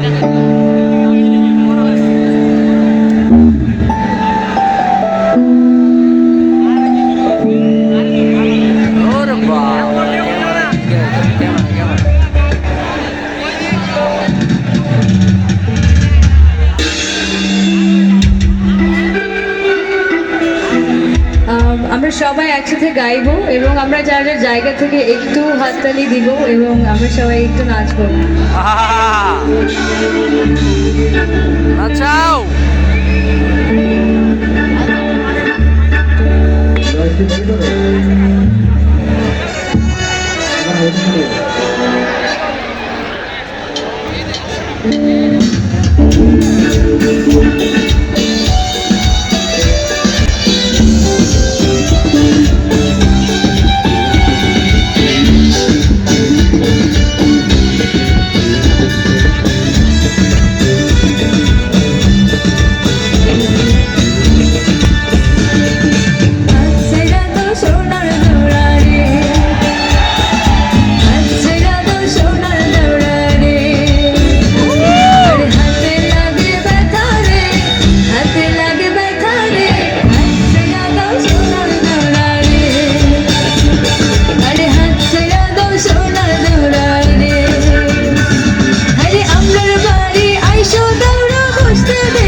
Bye! সবাই একসাথে গাইব এবং আমরা যার যার জায়গা থেকে একটু হাততালি দিব এবং আমরা সবাই একটু নাচ করব নাচাও Stand